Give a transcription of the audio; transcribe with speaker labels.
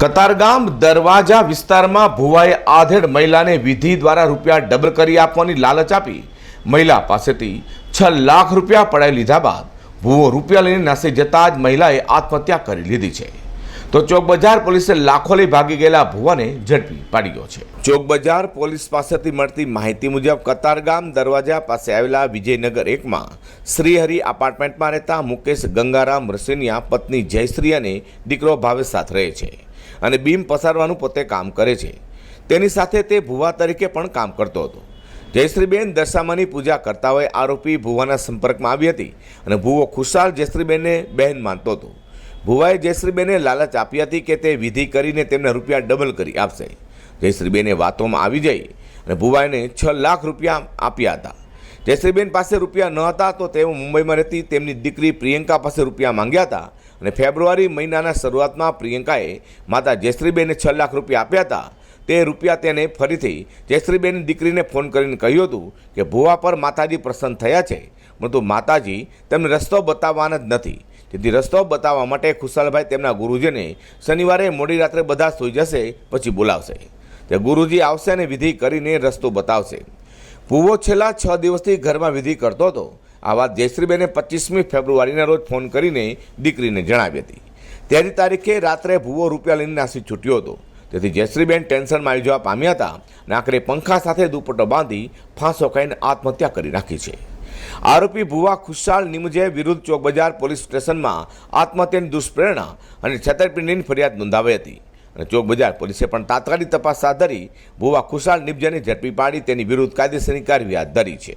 Speaker 1: કતારગામ દરવાજા વિસ્તારમાં ભુવાએ આધેડ મહિલાને વિધિ દ્વારા રૂપિયા ડબલ કરી આપવાની લાલચ આપી. મહિલા પાસેથી છ લાખ રૂપિયા પડાવી લીધા બાદ ભુવો રૂપિયા લઈને નાસી જતા જ મહિલાએ આત્મહત્યા કરી લીધી છે. તો ચોક બજાર પોલીસે લાખો લઈ ભાગી ગયેલા ભુવાને ઝડપી પાડી ગયો છે. ચોક બજાર પોલીસ પાસેથી મળતી માહિતી મુજબ કતારગામ દરવાજા પાસે આવેલા વિજયનગર એકમાં શ્રીહરિ એપાર્ટમેન્ટમાં રહેતા મુકેશ ગંગારામ રસેનિયા પત્ની જયશ્રી અને દીકરો ભાવેશ સાથે રહે છે. અને બીમ પસારવાનું પોતે કામ કરે છે. તેની સાથે તે ભુવા તરીકે પણ કામ કરતો હતો. જયશ્રીબેન દશામાની પૂજા કરતા હોય આરોપી ભુવાના સંપર્કમાં આવી હતી અને ભુવો ખુશાલ જયશ્રીબેનને બહેન માનતો હતો. ભુવાએ જયશ્રીબેને લાલચ આપી હતી કે તે વિધિ કરીને તેમને રૂપિયા ડબલ કરી આપશે. જયશ્રીબેને વાતોમાં આવી જઈ અને ભુવાઈને છ લાખ રૂપિયા આપ્યા હતા. જયશ્રીબેન પાસે રૂપિયા ન હતા તો તેઓ મુંબઈમાં રહેતી તેમની દીકરી પ્રિયંકા પાસે રૂપિયા માંગ્યા હતા અને ફેબ્રુઆરી મહિનાના શરૂઆતમાં પ્રિયંકાએ માતા જયશ્રીબેને છ લાખ રૂપિયા આપ્યા હતા. તે રૂપિયા તેને ફરીથી જયશ્રીબેનની દીકરીને ફોન કરીને કહ્યું હતું કે, ભુવા પર માતાજી પ્રસન્ન થયા છે, પરંતુ માતાજી તેમને રસ્તો બતાવવાના જ નથી. જેથી રસ્તો બતાવવા માટે ખુશાલભાઈ તેમના ગુરુજીને શનિવારે મોડી રાત્રે બધા સૂઈ જશે, પછી બોલાવશે. તે ગુરુજી આવશે અને વિધિ કરીને રસ્તો બતાવશે. ભુવો છેલ્લા છ દિવસથી ઘરમાં વિધિ કરતો હતો. આ વાત જયશ્રીબેને પચીસમી ફેબ્રુઆરીના રોજ ફોન કરીને દીકરીને જણાવી હતી. તેની તારીખે રાત્રે ભુવો રૂપિયા લઈને નાસી છૂટ્યો હતો. તેથી જયશ્રીબેન ટેન્શનમાં આવી જવા પામ્યા હતા. અને આખરે પંખા સાથે દુપટ્ટો બાંધી ફાંસો ખાઈને આત્મહત્યા કરી નાખી છે. આરોપી ભુવા ખુશાલ નિમજે વિરુદ્ધ ચોક બજાર પોલીસ સ્ટેશનમાં આત્મહત્યાની દુષ્પ્રેરણા અને છેતરપિંડીની ફરિયાદ નોંધાવી હતી. અને ચોક બજાર પોલીસે પણ તાત્કાલિક તપાસ હાથ ધરી ભુવા ખુશાલ નિમજેને ઝડપી પાડી તેની વિરુદ્ધ કાયદેસરની કાર્યવાહી હાથ ધરી છે.